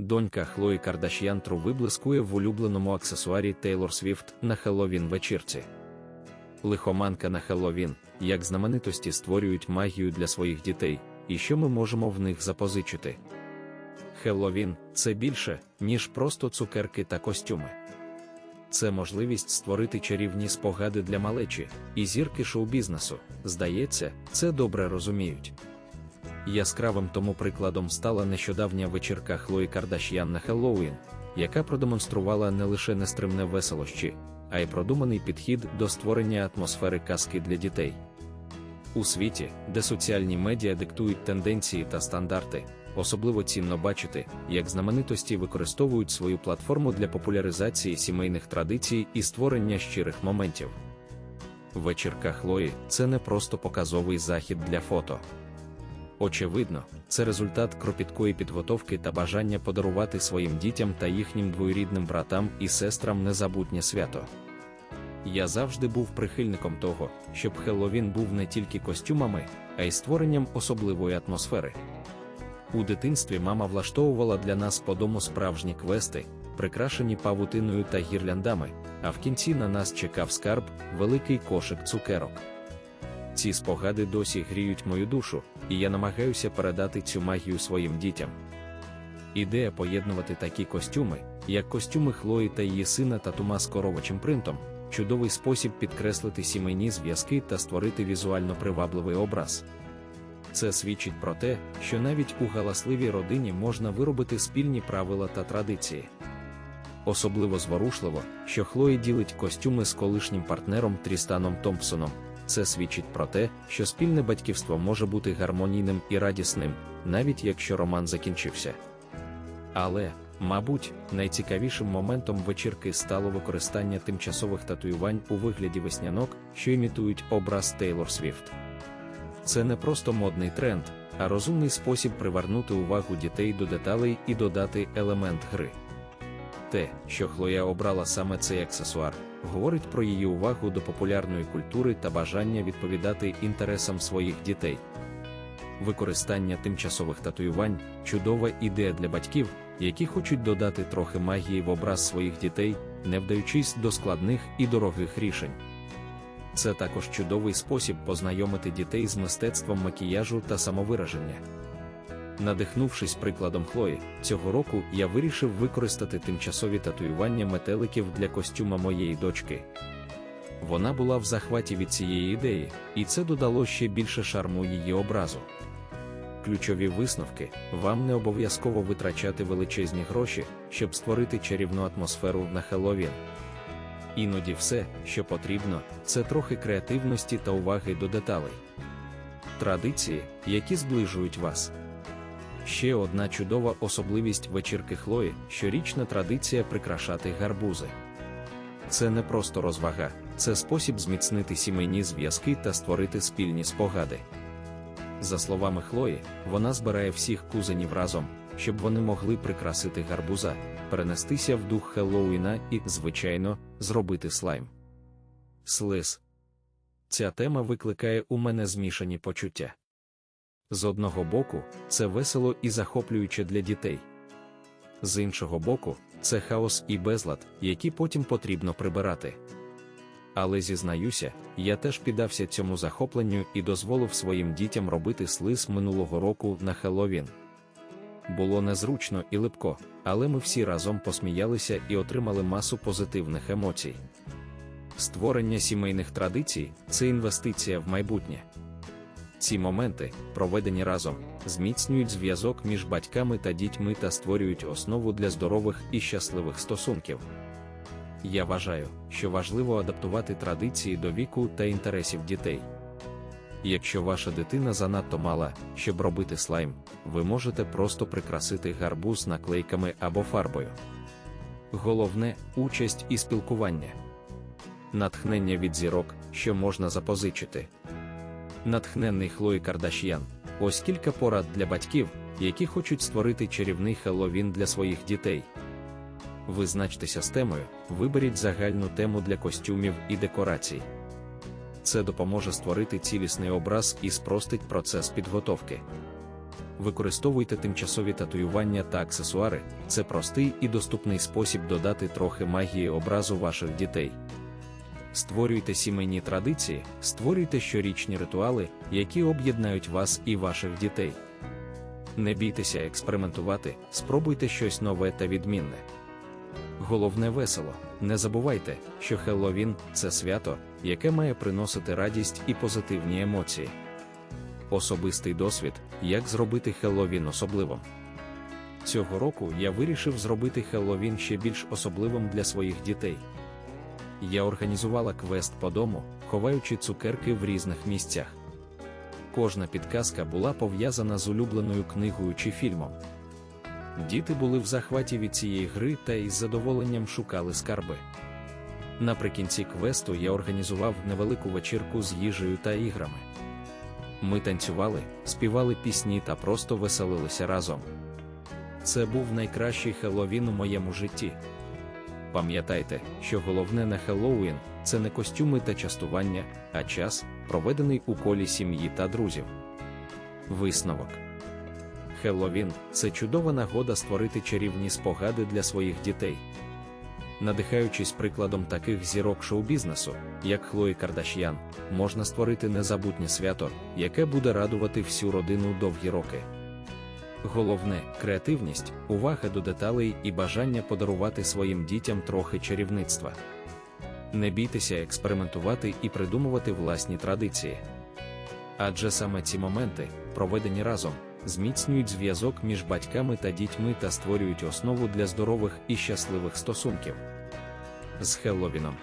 донька Хлої Кардаш'ян виблискує в улюбленому аксесуарі Тейлор Свіфт на Хелловін вечірці. Лихоманка на Хелловін, як знаменитості створюють магію для своїх дітей, і що ми можемо в них запозичити. Хелловін це більше, ніж просто цукерки та костюми. Це можливість створити чарівні спогади для малечі, і зірки шоу-бізнесу, здається, це добре розуміють. Яскравим тому прикладом стала нещодавня вечірка Хлої Кардаш'ян на Хеллоуін, яка продемонструвала не лише нестримне веселощі, а й продуманий підхід до створення атмосфери казки для дітей. У світі, де соціальні медіа диктують тенденції та стандарти, особливо цінно бачити, як знаменитості використовують свою платформу для популяризації сімейних традицій і створення щирих моментів. Вечірка Хлої це не просто показовий захід для фото. Очевидно, це результат кропіткої підготовки та бажання подарувати своїм дітям та їхнім двоюрідним братам і сестрам незабутнє свято. Я завжди був прихильником того, щоб Хелловін був не тільки костюмами, а й створенням особливої атмосфери. У дитинстві мама влаштовувала для нас по дому справжні квести, прикрашені павутиною та гірляндами, а в кінці на нас чекав скарб, великий кошик цукерок. Ці спогади досі гріють мою душу, і я намагаюся передати цю магію своїм дітям. Ідея поєднувати такі костюми, як костюми Хлої та її сина Татума з коровочим принтом, чудовий спосіб підкреслити сімейні зв'язки та створити візуально привабливий образ. Це свідчить про те, що навіть у галасливій родині можна виробити спільні правила та традиції. Особливо зворушливо, що Хлої ділить костюми з колишнім партнером Трістаном Томпсоном. Це свідчить про те, що спільне батьківство може бути гармонійним і радісним, навіть якщо роман закінчився. Але, мабуть, найцікавішим моментом вечірки стало використання тимчасових татуювань у вигляді веснянок, що імітують образ Тейлор Свіфт. Це не просто модний тренд, а розумний спосіб привернути увагу дітей до деталей і додати елемент гри. Те, що Хлоя обрала саме цей аксесуар, говорить про її увагу до популярної культури та бажання відповідати інтересам своїх дітей. Використання тимчасових татуювань чудова ідея для батьків, які хочуть додати трохи магії в образ своїх дітей, не вдаючись до складних і дорогих рішень. Це також чудовий спосіб познайомити дітей з мистецтвом макіяжу та самовираження. Надихнувшись прикладом Хлої, цього року я вирішив використати тимчасові татуювання метеликів для костюма моєї дочки. Вона була в захваті від цієї ідеї, і це додало ще більше шарму її образу. Ключові висновки вам не обов'язково витрачати величезні гроші, щоб створити чарівну атмосферу на Хеллоуін. Іноді все, що потрібно, це трохи креативності та уваги до деталей. Традиції, які зближують вас. Ще одна чудова особливість вечірки Хлої щорічна традиція прикрашати гарбузи. Це не просто розвага, це спосіб зміцнити сімейні зв'язки та створити спільні спогади. За словами Хлої, вона збирає всіх кузенів разом, щоб вони могли прикрасити гарбуза, перенестися в дух Хеллоуіна і, звичайно, зробити слайм. Слиз. Ця тема викликає у мене змішані почуття. З одного боку, це весело і захоплююче для дітей. З іншого боку, це хаос і безлад, які потім потрібно прибирати. Але зізнаюся, я теж піддався цьому захопленню і дозволив своїм дітям робити слиз минулого року на Хеллоуін. Було незручно і липко, але ми всі разом посміялися і отримали масу позитивних емоцій. Створення сімейних традицій це інвестиція в майбутнє. Ці моменти, проведені разом, зміцнюють зв'язок між батьками та дітьми та створюють основу для здорових і щасливих стосунків. Я вважаю, що важливо адаптувати традиції до віку та інтересів дітей. Якщо ваша дитина занадто мала, щоб робити слайм, ви можете просто прикрасити гарбуз наклейками або фарбою. Головне участь і спілкування, натхнення від зірок, що можна запозичити. Натхненний Хлої Кардаш'ян. Ось кілька порад для батьків, які хочуть створити чарівний Хеллоуін для своїх дітей. Визначтеся з темою, виберіть загальну тему для костюмів і декорацій. Це допоможе створити цілісний образ і спростить процес підготовки. використовуйте тимчасові татуювання та аксесуари, це простий і доступний спосіб додати трохи магії образу ваших дітей. Створюйте сімейні традиції, створюйте щорічні ритуали, які об'єднають вас і ваших дітей. Не бійтеся експериментувати, спробуйте щось нове та відмінне. Головне весело, не забувайте, що Хеллоуін – це свято, яке має приносити радість і позитивні емоції. Особистий досвід, як зробити Хеллоуін особливим. Цього року я вирішив зробити Хеллоуін ще більш особливим для своїх дітей. Я організувала квест по дому, ховаючи цукерки в різних місцях. Кожна підказка була пов'язана з улюбленою книгою чи фільмом. Діти були в захваті від цієї гри та із задоволенням шукали скарби. Наприкінці квесту я організував невелику вечірку з їжею та іграми. Ми танцювали, співали пісні та просто веселилися разом. Це був найкращий Хеллоуін у моєму житті. Пам'ятайте, що головне на Хеллоуін це не костюми та частування, а час, проведений у колі сім'ї та друзів. Висновок Хеллоуін – це чудова нагода створити чарівні спогади для своїх дітей. Надихаючись прикладом таких зірок шоу-бізнесу, як Хлої Кардаш'ян, можна створити незабутнє свято, яке буде радувати всю родину довгі роки. Головне креативність, увага до деталей і бажання подарувати своїм дітям трохи чарівництва. Не бійтеся експериментувати і придумувати власні традиції. Адже саме ці моменти, проведені разом, зміцнюють зв'язок між батьками та дітьми та створюють основу для здорових і щасливих стосунків. З Хелловіном